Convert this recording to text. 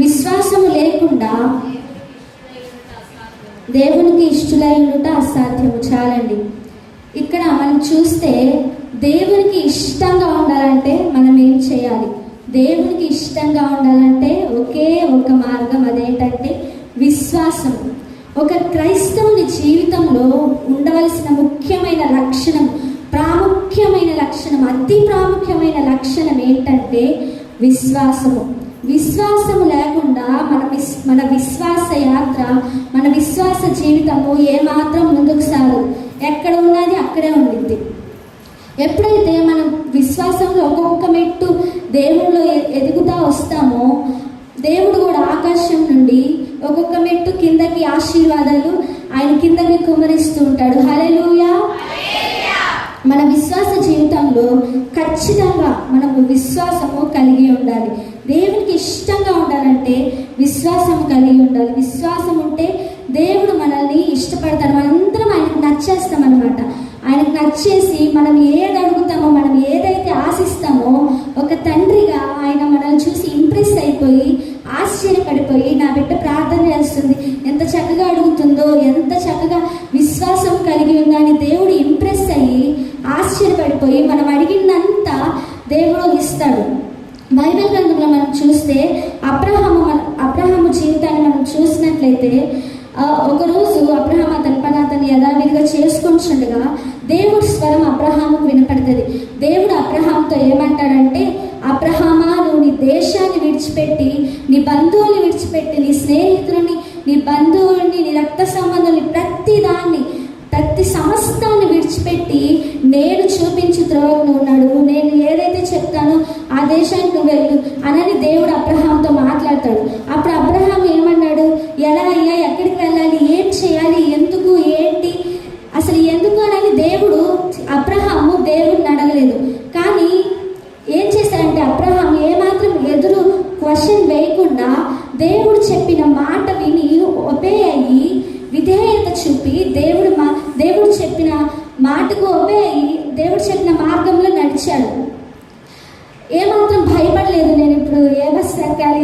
విశ్వాసము లేకుండా దేవునికి ఇష్టలై ఉండుట అసాధ్యము. చాలండి. ఇక్కడ మనం చూస్తే దేవునికి ఇష్టంగా ఉండాలంటే మనం ఏం చేయాలి? దేవునికి ఇష్టంగా ఉండాలంటే ఒకే ఒక మార్గం అదేంటంటే విశ్వాసం. ఒక క్రైస్తవుని జీవితంలో ఉండవలసిన ముఖ్యమైన లక్షణం ప్రాముఖ్యమైన లక్షణం అతి ప్రాముఖ్యమైన లక్షణం ఏంటంటే విశ్వాసము. విశ్వాసము లేకుండా మన విస్ మన విశ్వాస యాత్ర మన విశ్వాస జీవితము ఏమాత్రం ముందుకు సాగదు ఎక్కడ ఉన్నది అక్కడే ఉండిద్ది. ఎప్పుడైతే మనం విశ్వాసంలో ఒక్కొక్క మెట్టు దేవుళ్ళు ఎదుగుతా వస్తామో దేవుడు కూడా ఆకాశం నుండి ఒక్కొక్క మెట్టు కిందకి ఆశీర్వాదాలు ఆయన కిందకి కుమరిస్తూ ఉంటాడు. హలెలుయా మన విశ్వాస జీవితంలో ఖచ్చితంగా మనము విశ్వాసము కలిగి ఉండాలి. దేవునికి ఇష్టంగా ఉండాలంటే విశ్వాసం కలిగి ఉండాలి. విశ్వాసం ఉంటే దేవుడు మనల్ని ఇష్టపడతాడు. మనందరం ఆయనకు నచ్చేస్తాం అనమాట ఆయనకు నచ్చేసి మనం ఏది అడుగుతామో మనం ఏదైతే ఆశిస్తామో ఒక తండ్రిగా ఆయన మనల్ని చూసి ఇంప్రెస్ అయిపోయి ఆశ్చర్యపడిపోయి నా బిడ్డ ప్రార్థన చేస్తుంది. ఎంత చక్కగా అడుగుతుందో ఎంత చక్కగా విశ్వాసం కలిగి ఉందని దేవుడు ఇంప్రెస్ అయ్యి ఆశ్చర్యపడిపోయి మనం అడిగినంత దేవుడు ఇస్తాడు. బైబిల్ చూస్తే అబ్రహము అబ్రహము జీవితాన్ని మనం చూసినట్లయితే ఒకరోజు అబ్రహాం అతని పని అతను యథావిధిగా చేసుకుంటుండగా దేవుడి స్వరం అబ్రహాముకు వినపడుతుంది. దేవుడు అబ్రహాంతో ఏమంటాడంటే అబ్రహామా నువ్వు నీ దేశాన్ని విడిచిపెట్టి నీ బంధువుల్ని విడిచిపెట్టి నీ స్నేహితులని నీ బంధువుల్ని నీ రక్త సంబంధాన్ని ప్రతి దాన్ని ప్రతి సమస్తాన్ని విడిచిపెట్టి నేను చూపించు త్రోవకు నువ్వు నడువు నేను ఏదైతే చెప్తాను ఆ దేశానికి నువ్వు వెళ్ళు అనని దేవుడు అబ్రహాంతో మాట్లాడతాడు. అప్పుడు అబ్రహాం ఏమన్నాడు? ఎలా అయ్యా ఎక్కడికి వెళ్ళాలి? ఏం చేయాలి? ఎందుకు? ఏంటి? అసలు ఎందుకు అనని దేవుడు అబ్రహాము దేవుడిని అడగలేదు. కానీ ఏం చేశారంటే అబ్రహాం ఏమాత్రం ఎదురు క్వశ్చన్ వేయకుండా దేవుడు చెప్పిన మాట విని ఒబే అయ్యి విధేయత చూపి దేవుడు మా దేవుడు చెప్పిన మాటకు ఒబే అయ్యి దేవుడు చెప్పిన మార్గంలో నడిచాడు. ఏమాత్రం భయపడలేదు నేను ఇప్పుడు ఏ బస్సు ఎక్కాలి